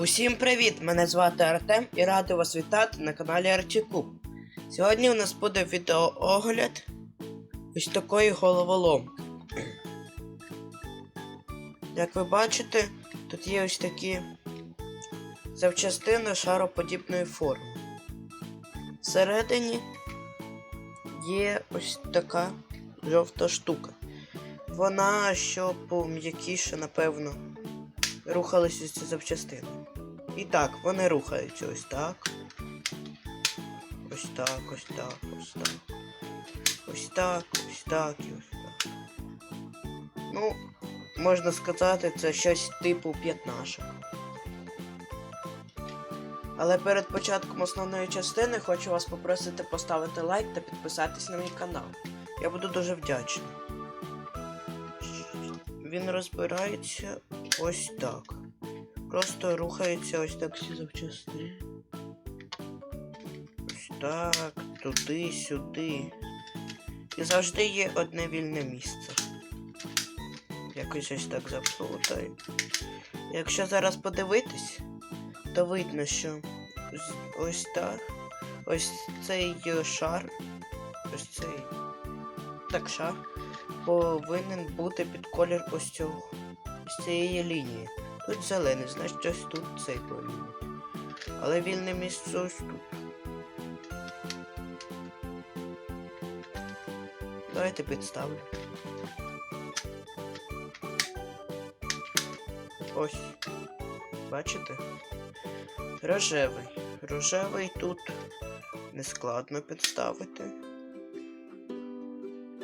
Усім привіт! Мене звати Артем і радий вас вітати на каналі Арчікуб. Сьогодні у нас буде відеоогляд ось такої головоломки. Як ви бачите, тут є ось такі запчастини шароподібної форми. Всередині є ось така жовта штука. Вона, щоб м'якіше, напевно, рухалися ці запчастини. І так, вони рухаються ось так. Ось так, ось так, ось так. Ось так, ось так і ось так. Ну, можна сказати, це щось типу п'ятнашок. Але перед початком основної частини хочу вас попросити поставити лайк та підписатись на мій канал. Я буду дуже вдячний. Він розбирається ось так. Просто рухається ось так всі запчастини. Ось так, туди, сюди. І завжди є одне вільне місце. Якось ось так заплутаю. Якщо зараз подивитись, то видно, що ось- ось так. Ось цей е, шар. Ось цей. Так, шар повинен бути під колір ось цього. Ось цієї лінії. Тут зелений, значить ось тут цей бути. Але вільне місце ось тут. Давайте підставлю. Ось. Бачите? Рожевий. Рожевий тут нескладно підставити.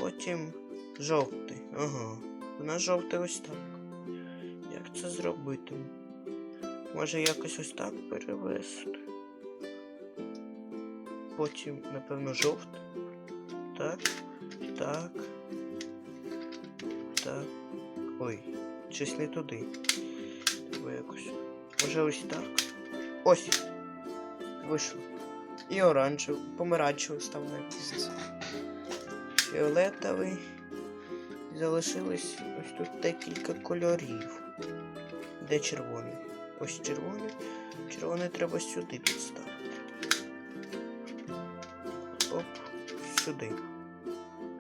Потім жовтий. Ага. Нас жовтий ось так. Це зробити? Може якось ось так перевести. Потім, напевно, жовтий. Так. Так. Так. Ой, щось не туди. Треба якось. Може ось так. Ось. Вийшло. І оранжевий, помаранчевий став на. Фіолетовий. Залишилось ось тут декілька кольорів. Де червоний? Ось червоний. Червоний треба сюди підставити. Оп, сюди.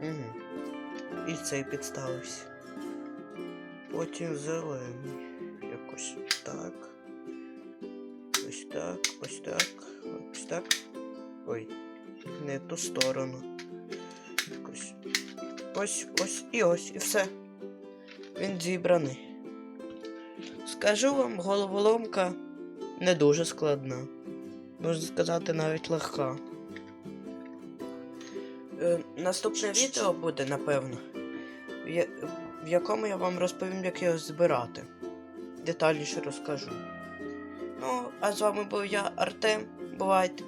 Угу. І цей підставився. Потім зелений. Якось так. Ось так, ось так, ось так. Ой, не ту сторону. Якось. Ось, ось і ось, і все. Він зібраний. Скажу вам, головоломка не дуже складна. Можна сказати, навіть легка. Е, наступне відео буде, напевно, в, якому я вам розповім, як його збирати. Детальніше розкажу. Ну, а з вами був я, Артем. Бувайте.